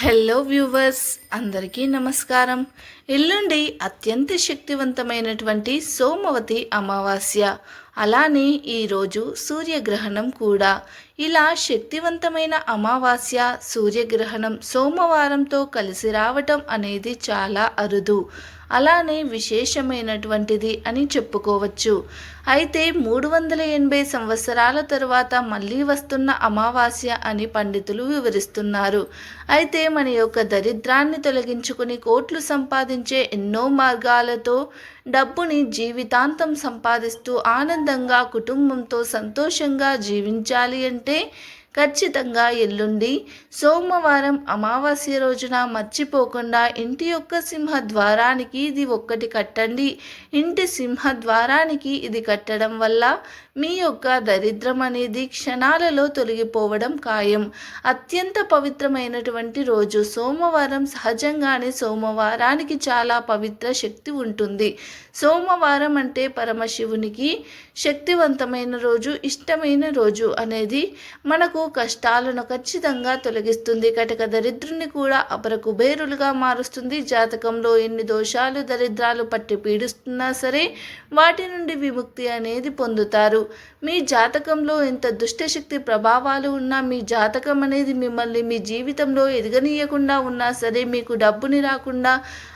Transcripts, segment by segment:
Hello viewers అందరికీ నమస్కారం. ఎల్లుండి అత్యంత శక్తివంతమైనటువంటి సోమవతి అమావాస్య. అలానే ఈరోజు సూర్యగ్రహణం కూడా. ఇలా శక్తివంతమైన అమావాస్య సూర్యగ్రహణం సోమవారంతో కలిసి రావటం అనేది చాలా అరుదు. అలానే విశేషమైనటువంటిది అని చెప్పుకోవచ్చు. అయితే మూడు వందల ఎనభై సంవత్సరాల తరువాత మళ్ళీ వస్తున్న అమావాస్య అని పండితులు వివరిస్తున్నారు. అయితే మన యొక్క దరిద్రాన్ని తొలగించుకుని కోట్లు సంపాదించే ఎన్నో మార్గాలతో డబ్బుని జీవితాంతం సంపాదిస్తూ ఆనందంగా కుటుంబంతో సంతోషంగా జీవించాలి అంటే ఖచ్చితంగా ఎల్లుండి. సోమవారం అమావాస్య రోజున మర్చిపోకుండా ఇంటి యొక్క సింహ ద్వారానికి ఇది ఒక్కటి కట్టండి. ఇంటి సింహ ద్వారానికి ఇది కట్టడం వల్ల మీ యొక్క దరిద్రం అనేది క్షణాలలో తొలగిపోవడం ఖాయం. అత్యంత పవిత్రమైనటువంటి రోజు. సోమవారం సహజంగానే సోమవారానికి చాలా పవిత్ర శక్తి ఉంటుంది. సోమవారం అంటే పరమశివునికి శక్తివంతమైన రోజు ఇష్టమైన రోజు అనేది మనకు కష్టాలను ఖచ్చితంగా తొలగిస్తుంది. కటక దరిద్రుని కూడా అపర కుబేరులుగా మారుస్తుంది. జాతకంలో ఎన్ని దోషాలు దరిద్రాలు పట్టి పీడిస్తున్నా సరే వాటి నుండి విముక్తి అనేది పొందుతారు. మీ జాతకంలో ఎంత దుష్టశక్తి ప్రభావాలు ఉన్నా మీ జాతకం అనేది మిమ్మల్ని మీ జీవితంలో ఎదగనీయకుండా ఉన్నా సరే మీకు డబ్బుని రాకుండా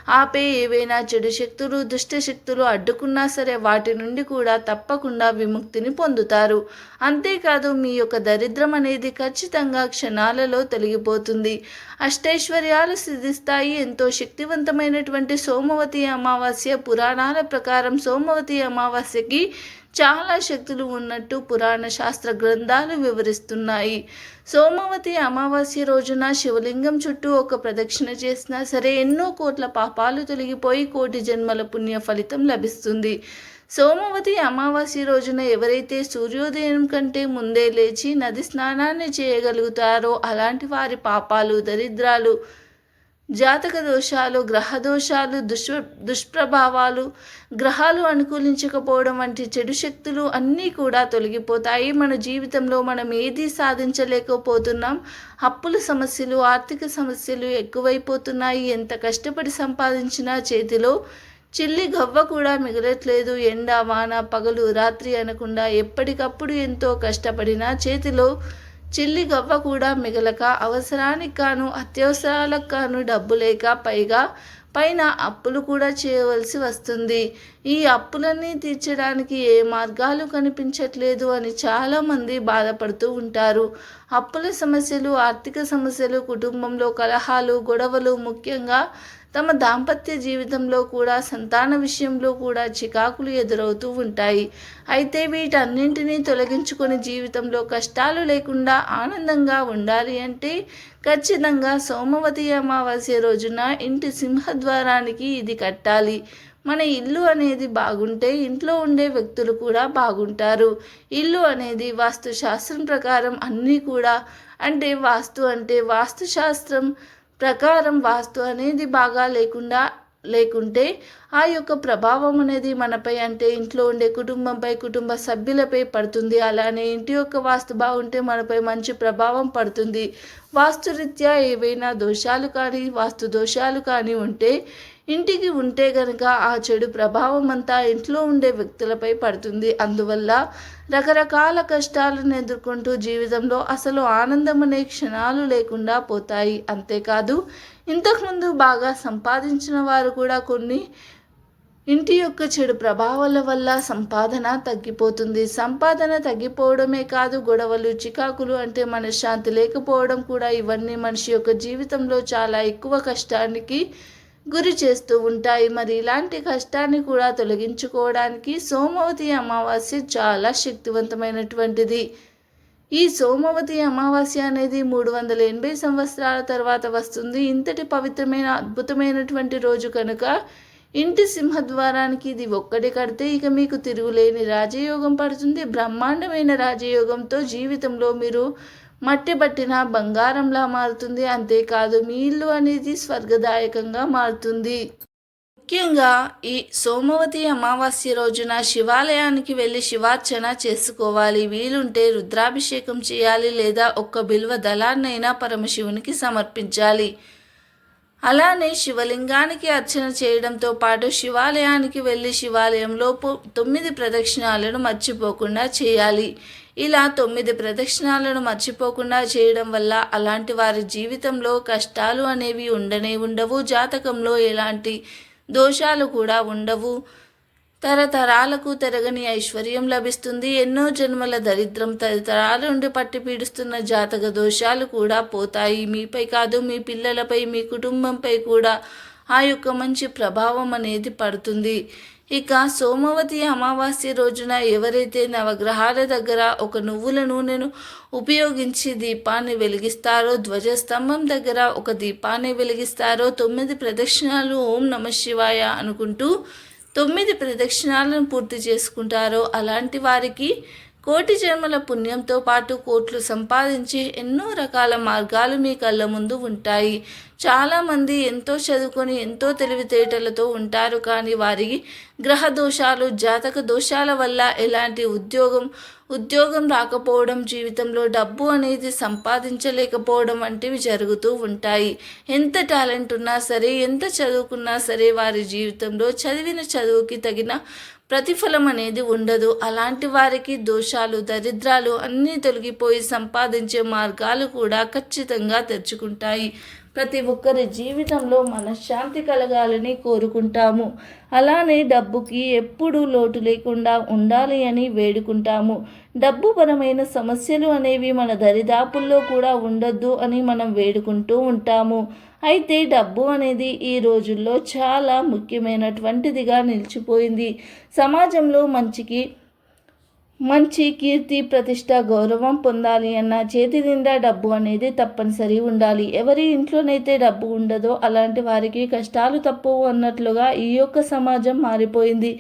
ఆపే ఏవైనా చెడు శక్తులు దుష్ట శక్తులు అడ్డుకున్నా సరే వాటి నుండి కూడా తప్పకుండా విముక్తిని పొందుతారు. అంతేకాదు మీ యొక్క దరిద్రం అనేది ఖచ్చితంగా క్షణాలలో తొలగిపోతుంది. అష్టైశ్వర్యాలు సిద్ధిస్తాయి. ఎంతో శక్తివంతమైనటువంటి సోమవతి అమావాస్య పురాణాల ప్రకారం సోమవతి అమావాస్యకి చాలా శక్తులు ఉన్నట్టు పురాణ శాస్త్ర గ్రంథాలు వివరిస్తున్నాయి. సోమవతి అమావాస్య రోజున శివలింగం చుట్టూ ఒక ప్రదక్షిణ చేసినా సరే ఎన్నో కోట్ల పాపాలు తొలగిపోయి కోటి జన్మల పుణ్య ఫలితం లభిస్తుంది. సోమవతి అమావాస్య రోజున ఎవరైతే సూర్యోదయం కంటే ముందే లేచి నది స్నానాన్ని చేయగలుగుతారో అలాంటి వారి పాపాలు దరిద్రాలు జాతక దోషాలు గ్రహ దోషాలు దుష్ దుష్ప్రభావాలు గ్రహాలు అనుకూలించకపోవడం వంటి చెడు శక్తులు అన్నీ కూడా తొలగిపోతాయి. మన జీవితంలో మనం ఏది సాధించలేకపోతున్నాం అప్పుల సమస్యలు ఆర్థిక సమస్యలు ఎక్కువైపోతున్నాయి. ఎంత కష్టపడి సంపాదించినా చేతిలో చిల్లి గవ్వ కూడా మిగలట్లేదు. ఎండ వాన పగలు రాత్రి అనకుండా ఎప్పటికప్పుడు ఎంతో కష్టపడినా చేతిలో చిల్లి గవ్వ కూడా మిగలక అవసరానికి కాను అత్యవసరాలకు కాను డబ్బు లేక పైగా పైన అప్పులు కూడా చేయవలసి వస్తుంది. ఈ అప్పులన్నీ తీర్చడానికి ఏ మార్గాలు కనిపించట్లేదు అని చాలామంది బాధపడుతూ ఉంటారు. అప్పుల సమస్యలు ఆర్థిక సమస్యలు కుటుంబంలో కలహాలు గొడవలు ముఖ్యంగా తమ దాంపత్య జీవితంలో కూడా సంతాన విషయంలో కూడా చికాకులు ఎదురవుతూ ఉంటాయి. అయితే వీటన్నింటినీ తొలగించుకొని జీవితంలో కష్టాలు లేకుండా ఆనందంగా ఉండాలి అంటే ఖచ్చితంగా సోమవతి అమావాస్య రోజున ఇంటి సింహద్వారానికి ఇది కట్టాలి. మన ఇల్లు అనేది బాగుంటే ఇంట్లో ఉండే వ్యక్తులు కూడా బాగుంటారు. ఇల్లు అనేది వాస్తు శాస్త్రం ప్రకారం అన్నీ కూడా అంటే వాస్తు అంటే వాస్తుశాస్త్రం ప్రకారం వాస్తు అనేది బాగా లేకుండా లేకుంటే ఆ యొక్క ప్రభావం అనేది మనపై అంటే ఇంట్లో ఉండే కుటుంబంపై కుటుంబ సభ్యులపై పడుతుంది. అలానే ఇంటి యొక్క వాస్తు బాగుంటే మనపై మంచి ప్రభావం పడుతుంది. వాస్తురీత్యా ఏవైనా దోషాలు కానీ వాస్తు దోషాలు కానీ ఉంటే ఇంటికి ఉంటే గనక ఆ చెడు ప్రభావం అంతా ఇంట్లో ఉండే వ్యక్తులపై పడుతుంది. అందువల్ల రకరకాల కష్టాలను ఎదుర్కొంటూ జీవితంలో అసలు ఆనందం అనే క్షణాలు లేకుండా పోతాయి. అంతేకాదు ఇంతకుముందు బాగా సంపాదించిన వారు కూడా కొన్ని ఇంటి యొక్క చెడు ప్రభావాల వల్ల సంపాదన తగ్గిపోతుంది. సంపాదన తగ్గిపోవడమే కాదు గొడవలు చికాకులు అంటే మనశ్శాంతి లేకపోవడం కూడా ఇవన్నీ మనిషి యొక్క జీవితంలో చాలా ఎక్కువ కష్టానికి గురి చేస్తూ ఉంటాయి. మరి ఇలాంటి కష్టాన్ని కూడా తొలగించుకోవడానికి సోమవతి అమావాస్య చాలా శక్తివంతమైనటువంటిది. ఈ సోమవతి అమావాస్య అనేది మూడు వందల ఎనభై సంవత్సరాల తర్వాత వస్తుంది. ఇంతటి పవిత్రమైన అద్భుతమైనటువంటి రోజు కనుక ఇంటి సింహద్వారానికి ఇది ఒక్కటి కడితే ఇక మీకు తిరుగులేని రాజయోగం పడుతుంది. బ్రహ్మాండమైన రాజయోగంతో జీవితంలో మీరు మట్టి పట్టిన బంగారంలా మారుతుంది. అంతేకాదు మీ ఇల్లు అనేది స్వర్గదాయకంగా మారుతుంది. ముఖ్యంగా ఈ సోమవతి అమావాస్య రోజున శివాలయానికి వెళ్ళి శివార్చన చేసుకోవాలి. వీలుంటే రుద్రాభిషేకం చేయాలి లేదా ఒక్క బిల్వ దళాన్నైనా పరమశివునికి సమర్పించాలి. అలానే శివలింగానికి అర్చన చేయడంతో పాటు శివాలయానికి వెళ్ళి శివాలయంలో తొమ్మిది ప్రదక్షిణాలను మర్చిపోకుండా చేయాలి. ఇలా తొమ్మిది ప్రదక్షిణాలను మర్చిపోకుండా చేయడం వల్ల అలాంటి వారి జీవితంలో కష్టాలు అనేవి ఉండనే ఉండవు జాతకంలో ఎలాంటి దోషాలు కూడా ఉండవు. తరతరాలకు తెరగని ఐశ్వర్యం లభిస్తుంది. ఎన్నో జన్మల దరిద్రం తరతరాల నుండి పట్టి పీడుస్తున్న జాతక దోషాలు కూడా పోతాయి. మీపై కాదు మీ పిల్లలపై మీ కుటుంబంపై కూడా ఆ యొక్క మంచి ప్రభావం అనేది పడుతుంది. ఇక సోమవతి అమావాస్య రోజున ఎవరైతే నవగ్రహాల దగ్గర ఒక నువ్వుల నూనెను ఉపయోగించి దీపాన్ని వెలిగిస్తారో ధ్వజస్తంభం దగ్గర ఒక దీపాన్ని వెలిగిస్తారో తొమ్మిది ప్రదక్షిణాలు ఓం నమ శివాయ అనుకుంటూ తొమ్మిది ప్రదక్షిణాలను పూర్తి చేసుకుంటారో అలాంటి వారికి కోటి జన్మల పుణ్యంతో పాటు కోట్లు సంపాదించే ఎన్నో రకాల మార్గాలు మీ కళ్ళ ముందు ఉంటాయి. చాలామంది ఎంతో చదువుకొని ఎంతో తెలివితేటలతో ఉంటారు కానీ వారికి గ్రహ దోషాలు జాతక దోషాల వల్ల ఎలాంటి ఉద్యోగం ఉద్యోగం రాకపోవడం జీవితంలో డబ్బు అనేది సంపాదించలేకపోవడం వంటివి జరుగుతూ ఉంటాయి. ఎంత టాలెంట్ ఉన్నా సరే ఎంత చదువుకున్నా సరే వారి జీవితంలో చదివిన చదువుకి తగిన ప్రతిఫలం అనేది ఉండదు. అలాంటి వారికి దోషాలు దరిద్రాలు అన్నీ తొలగిపోయి సంపాదించే మార్గాలు కూడా ఖచ్చితంగా తెరుచుకుంటాయి. ప్రతి ఒక్కరి జీవితంలో మనశ్శాంతి కలగాలని కోరుకుంటాము. అలానే డబ్బుకి ఎప్పుడూ లోటు లేకుండా ఉండాలి అని వేడుకుంటాము. డబ్బు పరమైన సమస్యలు అనేవి మన దరిదాపుల్లో కూడా ఉండొద్దు అని మనం వేడుకుంటూ ఉంటాము. అయితే డబ్బు అనేది ఈ రోజుల్లో చాలా ముఖ్యమైనటువంటిదిగా నిలిచిపోయింది. సమాజంలో మంచికి మంచి కీర్తి ప్రతిష్ట గౌరవం పొందాలి అన్న చేతి నిండా డబ్బు అనేది తప్పనిసరి ఉండాలి. ఎవరి ఇంట్లోనైతే డబ్బు ఉండదో అలాంటి వారికి కష్టాలు తప్పవు అన్నట్లుగా ఈ యొక్క సమాజం మారిపోయింది.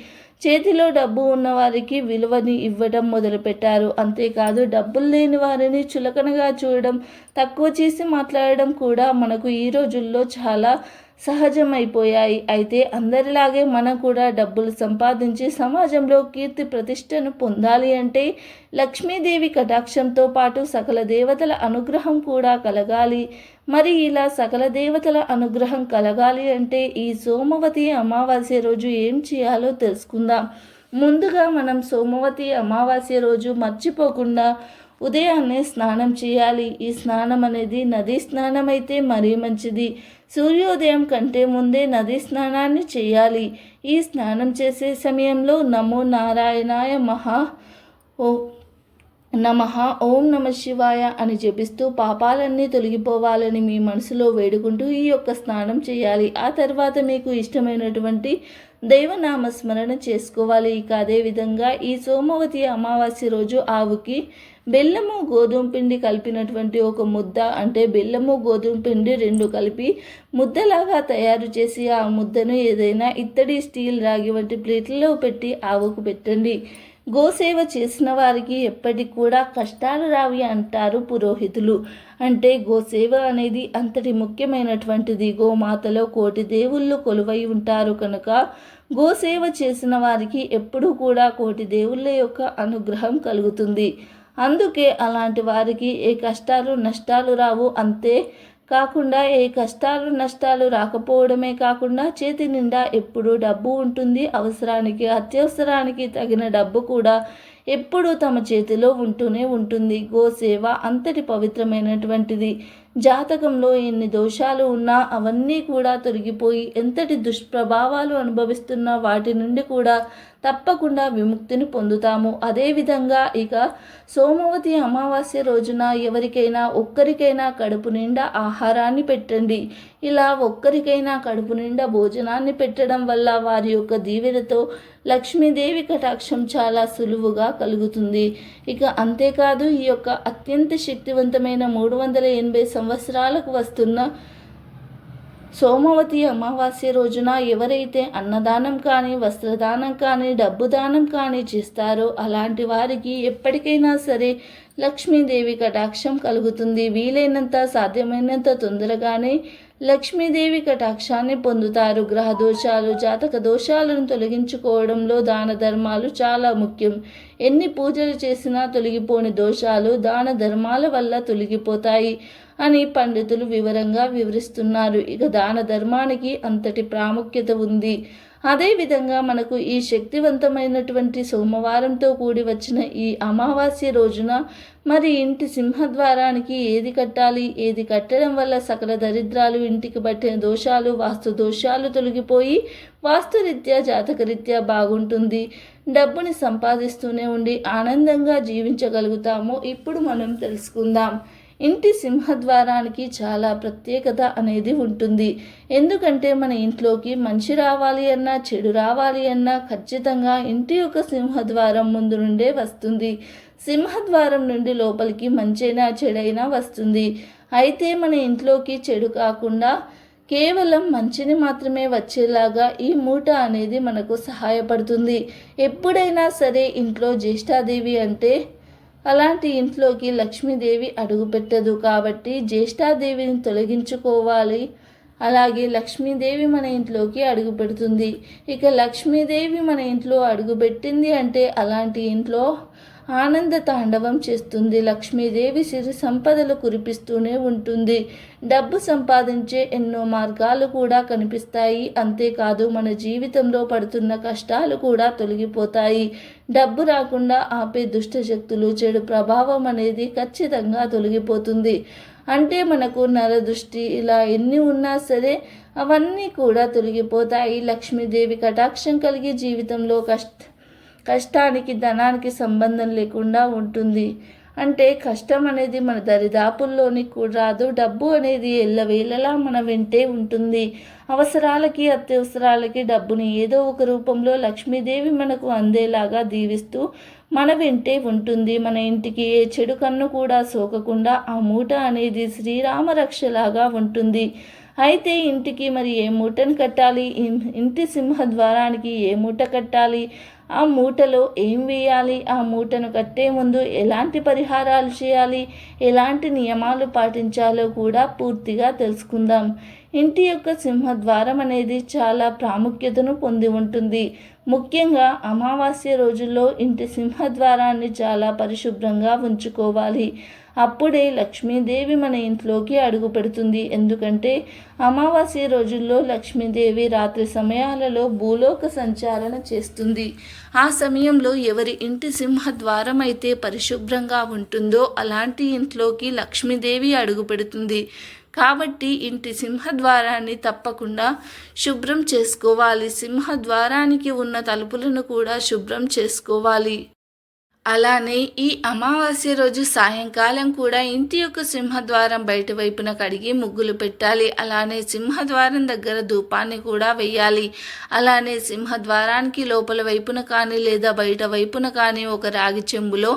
చేతిలో డబ్బు ఉన్నవారికి విలువని ఇవ్వడం మొదలుపెట్టారు. అంతేకాదు డబ్బులు లేని వారిని చులకనగా చూడడం తక్కువ చేసి మాట్లాడడం కూడా మనకు ఈ రోజుల్లో చాలా సహజమైపోయాయి. అయితే అందరిలాగే మనం కూడా డబ్బులు సంపాదించి సమాజంలో కీర్తి ప్రతిష్టను పొందాలి అంటే లక్ష్మీదేవి కటాక్షంతో పాటు సకల దేవతల అనుగ్రహం కూడా కలగాలి. మరి ఇలా సకల దేవతల అనుగ్రహం కలగాలి అంటే ఈ సోమవతి అమావాస్య రోజు ఏం చేయాలో తెలుసుకుందాం. ముందుగా మనం సోమవతి అమావాస్య రోజు మర్చిపోకుండా ఉదయాన్నే స్నానం చేయాలి. ఈ స్నానం అనేది నదీ స్నానం అయితే మరీ మంచిది. సూర్యోదయం కంటే ముందే నదీ స్నానాన్ని చేయాలి. ఈ స్నానం చేసే సమయంలో నమో నారాయణాయ మహా ఓ నమ ఓం నమ శివాయ అని జపిస్తూ పాపాలన్నీ తొలగిపోవాలని మీ మనసులో వేడుకుంటూ ఈ యొక్క స్నానం చేయాలి. ఆ తర్వాత మీకు ఇష్టమైనటువంటి దైవనామ స్మరణ చేసుకోవాలి. ఇక అదేవిధంగా ఈ సోమవతి అమావాస్య రోజు ఆవుకి బెల్లము గోధుమ పిండి కలిపినటువంటి ఒక ముద్ద అంటే బెల్లము గోధుమ పిండి రెండు కలిపి ముద్దలాగా తయారు చేసి ఆ ముద్దను ఏదైనా ఇత్తడి స్టీల్ రాగి వంటి ప్లేట్లలో పెట్టి ఆవుకు పెట్టండి. గోసేవ చేసిన వారికి ఎప్పటికి కూడా కష్టాలు రావి అంటారు పురోహితులు. అంటే గోసేవ అనేది అంతటి ముఖ్యమైనటువంటిది. గోమాతలో కోటి దేవుళ్ళు కొలువై ఉంటారు కనుక గోసేవ చేసిన వారికి ఎప్పుడూ కూడా కోటి దేవుళ్ళ యొక్క అనుగ్రహం కలుగుతుంది. అందుకే అలాంటి వారికి ఏ కష్టాలు నష్టాలు రావు. అంతే కాకుండా ఏ కష్టాలు నష్టాలు రాకపోవడమే కాకుండా చేతి నిండా ఎప్పుడూ డబ్బు ఉంటుంది. అవసరానికి అత్యవసరానికి తగిన డబ్బు కూడా ఎప్పుడూ తమ చేతిలో ఉంటూనే ఉంటుంది. గోసేవ అంతటి పవిత్రమైనటువంటిది. జాతకంలో ఎన్ని దోషాలు ఉన్నా అవన్నీ కూడా తొలగిపోయి ఎంతటి దుష్ప్రభావాలు అనుభవిస్తున్నా వాటి నుండి కూడా తప్పకుండా విముక్తిని పొందుతాము. అదేవిధంగా ఇక సోమవతి అమావాస్య రోజున ఎవరికైనా ఒక్కరికైనా కడుపు నిండా ఆహారాన్ని పెట్టండి. ఇలా ఒక్కరికైనా కడుపు నిండా భోజనాన్ని పెట్టడం వల్ల వారి యొక్క దీవెనతో లక్ష్మీదేవి కటాక్షం చాలా సులువుగా కలుగుతుంది. ఇక అంతేకాదు ఈ యొక్క అత్యంత శక్తివంతమైన మూడు వందల ఎనభై సంవత్సరాలకు వస్తున్న సోమవతి అమావాస్య రోజున ఎవరైతే అన్నదానం కానీ వస్త్రదానం కానీ డబ్బు దానం కానీ చేస్తారో అలాంటి వారికి ఎప్పటికైనా సరే లక్ష్మీదేవి కటాక్షం కలుగుతుంది. వీలైనంత సాధ్యమైనంత తొందరగానే లక్ష్మీదేవి కటాక్షాన్ని పొందుతారు. గ్రహ దోషాలు జాతక దోషాలను తొలగించుకోవడంలో దాన ధర్మాలు చాలా ముఖ్యం. ఎన్ని పూజలు చేసినా తొలగిపోని దోషాలు దాన ధర్మాల వల్ల తొలగిపోతాయి. అని పండితులు వివరంగా వివరిస్తున్నారు. ఇక దాన ధర్మానికి అంతటి ప్రాముఖ్యత ఉంది. అదేవిధంగా మనకు ఈ శక్తివంతమైనటువంటి సోమవారంతో కూడి వచ్చిన ఈ అమావాస్య రోజున మరి ఇంటి సింహద్వారానికి ఏది కట్టాలి? ఏది కట్టడం వల్ల సకల దరిద్రాలు ఇంటికి పట్టిన దోషాలు వాస్తు దోషాలు తొలగిపోయి వాస్తురీత్యా జాతకరీత్యా బాగుంటుంది. డబ్బుని సంపాదిస్తూనే ఉండి ఆనందంగా జీవించగలుగుతాము. ఇప్పుడు మనం తెలుసుకుందాం. ఇంటి సింహద్వారానికి చాలా ప్రత్యేకత అనేది ఉంటుంది. ఎందుకంటే మన ఇంట్లోకి మంచి రావాలి అన్నా చెడు రావాలి అన్నా ఖచ్చితంగా ఇంటి యొక్క సింహద్వారం ముందు నుండే వస్తుంది. సింహద్వారం నుండి లోపలికి మంచైనా చెడైనా వస్తుంది. అయితే మన ఇంట్లోకి చెడు కాకుండా కేవలం మంచిని మాత్రమే వచ్చేలాగా ఈ మూట అనేది మనకు సహాయపడుతుంది. ఎప్పుడైనా సరే ఇంట్లో జ్యేష్ఠాదేవి అంటే అలాంటి ఇంట్లోకి లక్ష్మీదేవి అడుగుపెట్టదు కాబట్టి జ్యేష్ఠాదేవిని తొలగించుకోవాలి. అలాగే లక్ష్మీదేవి మన ఇంట్లోకి అడుగు పెడుతుంది ఇక లక్ష్మీదేవి మన ఇంట్లో అడుగుపెట్టింది అంటే అలాంటి ఇంట్లో ఆనంద తాండవం చేస్తుంది. లక్ష్మీదేవి సిరి సంపదలు కురిపిస్తూనే ఉంటుంది. డబ్బు సంపాదించే ఎన్నో మార్గాలు కూడా కనిపిస్తాయి. అంతేకాదు మన జీవితంలో పడుతున్న కష్టాలు కూడా తొలగిపోతాయి. డబ్బు రాకుండా ఆపే దుష్ట శక్తులు చెడు ప్రభావం అనేది ఖచ్చితంగా తొలగిపోతుంది. అంటే మనకు నరదృష్టి ఇలా ఎన్ని ఉన్నా సరే అవన్నీ కూడా తొలగిపోతాయి. లక్ష్మీదేవి కటాక్షం కలిగి జీవితంలో కష్ట కష్టానికి ధనానికి సంబంధం లేకుండా ఉంటుంది. అంటే కష్టం అనేది మన దరిదాపుల్లోని కూడా రాదు. డబ్బు అనేది ఎల్లవేళలా మన వెంటే ఉంటుంది. అవసరాలకి అత్యవసరాలకి డబ్బుని ఏదో ఒక రూపంలో లక్ష్మీదేవి మనకు అందేలాగా దీవిస్తూ మన వెంటే ఉంటుంది. మన ఇంటికి ఏ చెడు కన్ను కూడా సోకకుండా ఆ మూట అనేది శ్రీరామ రక్షలాగా ఉంటుంది. అయితే ఇంటికి మరి ఏ మూటను కట్టాలి? ఇంటి సింహద్వారానికి ఏ మూట కట్టాలి? ఆ మూటలో ఏం వేయాలి? ఆ మూటను కట్టే ముందు ఎలాంటి పరిహారాలు చేయాలి? ఎలాంటి నియమాలు పాటించాలో కూడా పూర్తిగా తెలుసుకుందాం. ఇంటి యొక్క సింహద్వారం అనేది చాలా ప్రాముఖ్యతను పొంది ఉంటుంది. ముఖ్యంగా అమావాస్య రోజుల్లో ఇంటి సింహద్వారాన్ని చాలా పరిశుభ్రంగా ఉంచుకోవాలి. అప్పుడే లక్ష్మీదేవి మన ఇంట్లోకి అడుగు పెడుతుంది. ఎందుకంటే అమావాస్య రోజుల్లో లక్ష్మీదేవి రాత్రి సమయాలలో భూలోక సంచారణ చేస్తుంది. ఆ సమయంలో ఎవరి ఇంటి సింహద్వారం అయితే పరిశుభ్రంగా ఉంటుందో అలాంటి ఇంట్లోకి లక్ష్మీదేవి అడుగు పెడుతుంది. కాబట్టి ఇంటి సింహద్వారాన్ని తప్పకుండా శుభ్రం చేసుకోవాలి. సింహద్వారానికి ఉన్న తలుపులను కూడా శుభ్రం చేసుకోవాలి. అలానే ఈ అమావాస్య రోజు సాయంకాలం కూడా ఇంటి యొక్క సింహద్వారం బయట వైపున కడిగి ముగ్గులు పెట్టాలి. అలానే సింహద్వారం దగ్గర ధూపాన్ని కూడా వెయ్యాలి అలానే సింహద్వారానికి లోపల వైపున కానీ లేదా బయట వైపున కానీ ఒక రాగి చెంబులో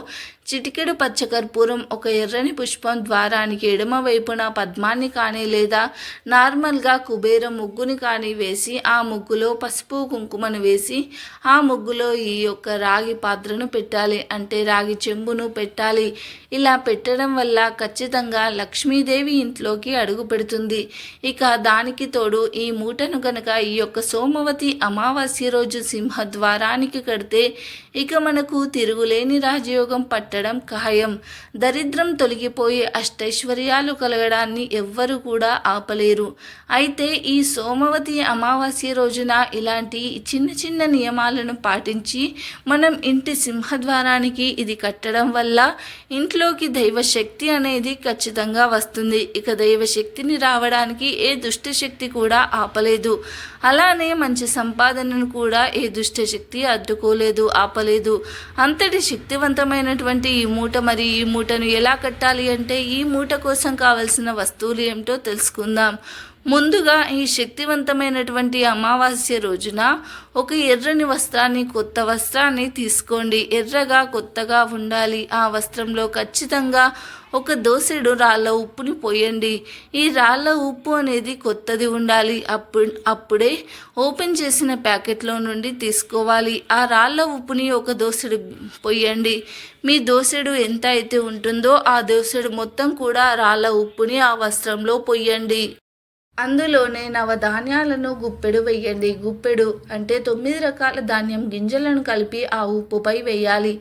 చిటికెడు పచ్చకర్పూరం ఒక ఎర్రని పుష్పం ద్వారానికి ఎడమ వైపున పద్మాన్ని కానీ లేదా నార్మల్గా కుబేర ముగ్గుని కానీ వేసి ఆ ముగ్గులో పసుపు కుంకుమను వేసి ఆ ముగ్గులో ఈ యొక్క రాగి పాత్రను పెట్టాలి. అంటే రాగి చెంబును పెట్టాలి. ఇలా పెట్టడం వల్ల ఖచ్చితంగా లక్ష్మీదేవి ఇంట్లోకి అడుగు పెడుతుంది. ఇక దానికి తోడు ఈ మూటను కనుక ఈ యొక్క సోమవతి అమావాస్య రోజు సింహ ద్వారానికి కడితే ఇక మనకు తిరుగులేని రాజయోగం పట్ట పట్టడం ఖాయం. దరిద్రం తొలగిపోయి అష్టైశ్వర్యాలు కలగడాన్ని ఎవ్వరు కూడా ఆపలేరు. అయితే ఈ సోమవతి అమావాస్య రోజున ఇలాంటి చిన్న చిన్న నియమాలను పాటించి మనం ఇంటి సింహద్వారానికి ఇది కట్టడం వల్ల ఇంట్లోకి దైవశక్తి అనేది ఖచ్చితంగా వస్తుంది. ఇక దైవశక్తిని రావడానికి ఏ దుష్టశక్తి కూడా ఆపలేదు. అలానే మంచి సంపాదనను కూడా ఏ దుష్టశక్తి అడ్డుకోలేదు ఆపలేదు. అంతటి శక్తివంతమైనటువంటి ఈ మూట మరి ఈ మూటను ఎలా కట్టాలి అంటే ఈ మూట కోసం కావలసిన వస్తువులు ఏమిటో తెలుసుకుందాం. ముందుగా ఈ శక్తివంతమైనటువంటి అమావాస్య రోజున ఒక ఎర్రని వస్త్రాన్ని కొత్త వస్త్రాన్ని తీసుకోండి. ఎర్రగా కొత్తగా ఉండాలి. ఆ వస్త్రంలో ఖచ్చితంగా ఒక దోసెడు రాళ్ళ ఉప్పుని పోయండి. ఈ రాళ్ళ ఉప్పు అనేది కొత్తది ఉండాలి. అప్పుడు అప్పుడే ఓపెన్ చేసిన ప్యాకెట్లో నుండి తీసుకోవాలి. ఆ రాళ్ళ ఉప్పుని ఒక దోసెడు పోయండి. మీ దోసెడు ఎంత అయితే ఉంటుందో ఆ దోసెడు మొత్తం కూడా రాళ్ళ ఉప్పుని ఆ వస్త్రంలో పొయ్యండి అందులోనే నవధాన్యాలను గుప్పెడు వేయండి గుప్పెడు అంటే తొమ్మిది రకాల ధాన్యం గింజలను కలిపి ఆ ఉప్పుపై వేయాలి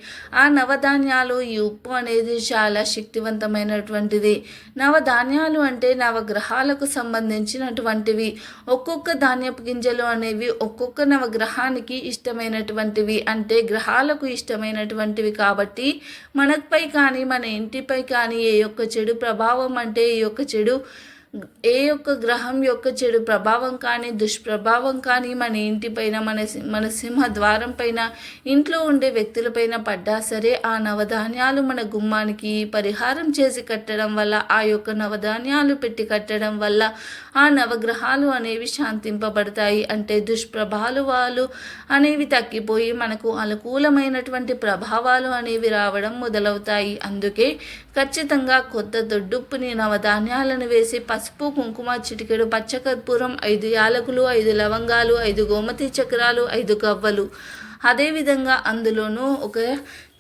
ఆ నవధాన్యాలు ఈ ఉప్పు అనేది చాలా శక్తివంతమైనటువంటిది. నవధాన్యాలు అంటే నవగ్రహాలకు సంబంధించినటువంటివి. ఒక్కొక్క ధాన్యపు గింజలు అనేవి ఒక్కొక్క నవగ్రహానికి ఇష్టమైనటువంటివి. అంటే గ్రహాలకు ఇష్టమైనటువంటివి కాబట్టి మనపై కానీ మన ఇంటిపై కానీ ఏ యొక్క చెడు ప్రభావం అంటే ఈ యొక్క చెడు ఏ యొక్క గ్రహం యొక్క చెడు ప్రభావం కానీ దుష్ప్రభావం కానీ మన ఇంటిపైన మన మన సింహ ద్వారం పైన ఇంట్లో ఉండే వ్యక్తులపైన పడ్డా సరే ఆ నవధాన్యాలు మన గుమ్మానికి పరిహారం చేసి కట్టడం వల్ల ఆ యొక్క నవధాన్యాలు పెట్టి కట్టడం వల్ల ఆ నవగ్రహాలు అనేవి శాంతింపబడతాయి. అంటే దుష్ప్రభాలు వాళ్ళు అనేవి తగ్గిపోయి మనకు అనుకూలమైనటువంటి ప్రభావాలు అనేవి రావడం మొదలవుతాయి. అందుకే ఖచ్చితంగా కొత్త దొడ్డుప్పుని నవధాన్యాలను వేసి పసుపు కుంకుమ చిటికెడు పచ్చకర్పూరం ఐదు యాలకులు ఐదు లవంగాలు ఐదు గోమతి చక్రాలు ఐదు గవ్వలు. అదేవిధంగా అందులోనూ ఒక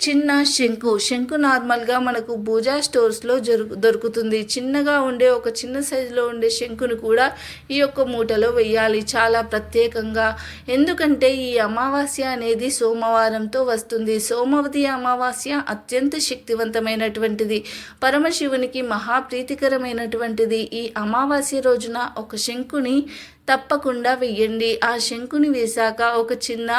చిన్న శంకు శంకు నార్మల్గా మనకు పూజా స్టోర్స్లో జరుగు దొరుకుతుంది. చిన్నగా ఉండే ఒక చిన్న సైజులో ఉండే శంకును కూడా ఈ యొక్క మూటలో వెయ్యాలి. చాలా ప్రత్యేకంగా. ఎందుకంటే ఈ అమావాస్య అనేది సోమవారంతో వస్తుంది. సోమవతి అమావాస్య అత్యంత శక్తివంతమైనటువంటిది. పరమశివునికి మహాప్రీతికరమైనటువంటిది. ఈ అమావాస్య రోజున ఒక శంకుని తప్పకుండా వెయ్యండి. ఆ శంకుని వేశాక ఒక చిన్న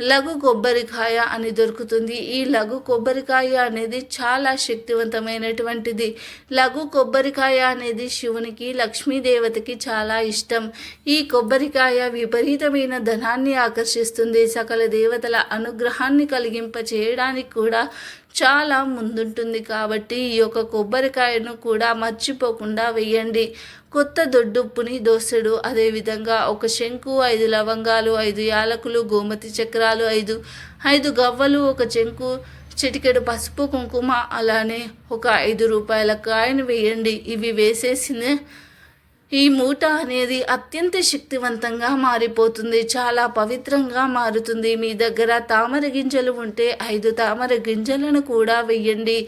లఘు కొబ్బరికాయ అని దొరుకుతుంది. ఈ లఘు కొబ్బరికాయ అనేది చాలా శక్తివంతమైనటువంటిది. లఘు కొబ్బరికాయ అనేది శివునికి లక్ష్మీదేవతకి చాలా ఇష్టం. ఈ కొబ్బరికాయ విపరీతమైన ధనాన్ని ఆకర్షిస్తుంది. సకల దేవతల అనుగ్రహాన్ని కలిగింప చేయడానికి కూడా చాలా ముందుంటుంది కాబట్టి ఈ యొక్క కొబ్బరికాయను కూడా మర్చిపోకుండా వేయండి. కొత్త దొడ్డుప్పుని దోసెడు అదేవిధంగా ఒక శంకు ఐదు లవంగాలు ఐదు యాలకులు గోమతి చక్రాలు ఐదు ఐదు గవ్వలు ఒక చెంకు చిటికెడు పసుపు కుంకుమ అలానే ఒక ఐదు రూపాయల కాయను వేయండి. ఇవి వేసేసిన ఈ మూట అనేది అత్యంత శక్తివంతంగా మారిపోతుంది. చాలా పవిత్రంగా మారుతుంది. మీ దగ్గర తామర గింజలు ఉంటే ఐదు తామర గింజలను కూడా వెయ్యండి.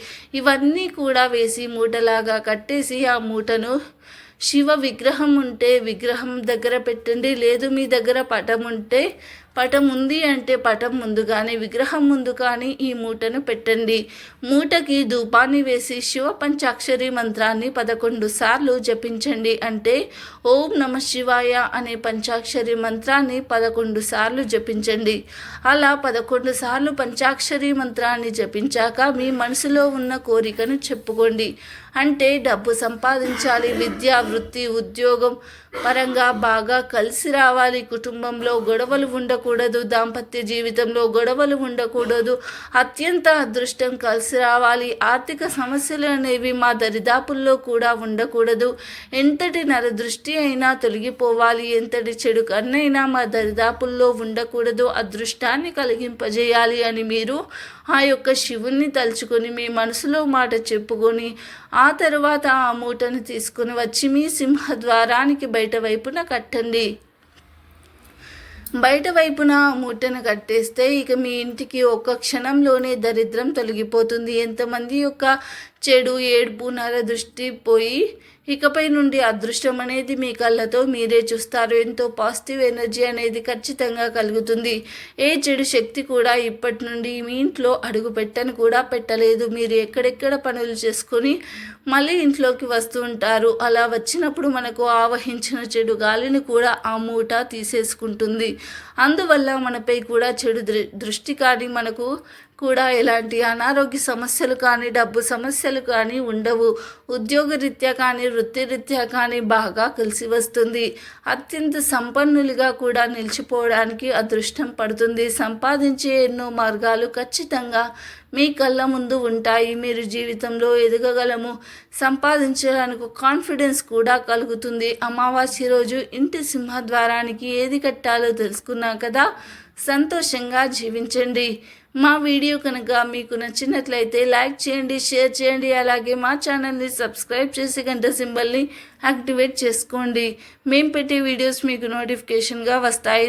ఇవన్నీ కూడా వేసి మూటలాగా కట్టేసి ఆ మూటను శివ విగ్రహం ఉంటే విగ్రహం దగ్గర పెట్టండి. లేదు మీ దగ్గర పటం ఉంటే పటం ఉంది అంటే పటం ముందు కానీ విగ్రహం ముందు కానీ ఈ మూటను పెట్టండి. మూటకి ధూపాన్ని వేసి శివ పంచాక్షరి మంత్రాన్ని పదకొండు సార్లు జపించండి అంటే ఓం నమ శివాయ అనే పంచాక్షరి మంత్రాన్ని పదకొండు సార్లు జపించండి. అలా పదకొండు సార్లు పంచాక్షరి మంత్రాన్ని జపించాక మీ మనసులో ఉన్న కోరికను చెప్పుకోండి. అంటే డబ్బు సంపాదించాలి విద్య వృత్తి ఉద్యోగం పరంగా బాగా కలిసి రావాలి. కుటుంబంలో గొడవలు ఉండకూడదు దాంపత్య జీవితంలో గొడవలు ఉండకూడదు. అత్యంత అదృష్టం కలిసి రావాలి. ఆర్థిక సమస్యలు అనేవి మా దరిదాపుల్లో కూడా ఉండకూడదు. ఎంతటి నరదృష్టి అయినా తొలగిపోవాలి. ఎంతటి చెడు కన్నైనా మా దరిదాపుల్లో ఉండకూడదు. అదృష్టాన్ని కలిగింపజేయాలి అని మీరు ఆ యొక్క శివుణ్ణి తలుచుకొని మీ మనసులో మాట చెప్పుకొని ఆ తర్వాత ఆ మూటను తీసుకుని వచ్చి మీ సింహద్వారానికి బయట వైపున కట్టండి. బయట వైపున మూటను కట్టేస్తే ఇక మీ ఇంటికి ఒక్క క్షణంలోనే దరిద్రం తొలగిపోతుంది. ఎంతమంది యొక్క చెడు ఏడుపు నర దృష్టి పోయి ఇకపై నుండి అదృష్టం అనేది మీ కళ్ళతో మీరే చూస్తారు. ఎంతో పాజిటివ్ ఎనర్జీ అనేది ఖచ్చితంగా కలుగుతుంది. ఏ చెడు శక్తి కూడా ఇప్పటి నుండి మీ ఇంట్లో అడుగు పెట్టని కూడా పెట్టలేదు. మీరు ఎక్కడెక్కడ పనులు చేసుకొని మళ్ళీ ఇంట్లోకి వస్తూ ఉంటారు. అలా వచ్చినప్పుడు మనకు ఆవహించిన చెడు గాలిని కూడా ఆ మూట తీసేసుకుంటుంది. అందువల్ల మనపై కూడా చెడు దృష్టి కానీ మనకు కూడా ఎలాంటి అనారోగ్య సమస్యలు కానీ డబ్బు సమస్యలు కానీ ఉండవు. ఉద్యోగరీత్యా కానీ వృత్తిరీత్యా కానీ బాగా కలిసి వస్తుంది. అత్యంత సంపన్నులుగా కూడా నిలిచిపోవడానికి అదృష్టం పడుతుంది. సంపాదించే ఎన్నో మార్గాలు ఖచ్చితంగా మీ కళ్ళ ముందు ఉంటాయి. మీరు జీవితంలో ఎదగగలము. సంపాదించడానికి కాన్ఫిడెన్స్ కూడా కలుగుతుంది. అమావాస్య రోజు ఇంటి సింహద్వారానికి ఏది కట్టాలో తెలుసుకున్నాం కదా సంతోషంగా జీవించండి. మా వీడియో కనుక మీకు నచ్చినట్లయితే లైక్ చేయండి షేర్ చేయండి అలాగే మా ఛానల్ని సబ్స్క్రైబ్ చేసి గంట సింబల్ని యాక్టివేట్ చేసుకోండి. మేము పెట్టే వీడియోస్ మీకు నోటిఫికేషన్గా వస్తాయి.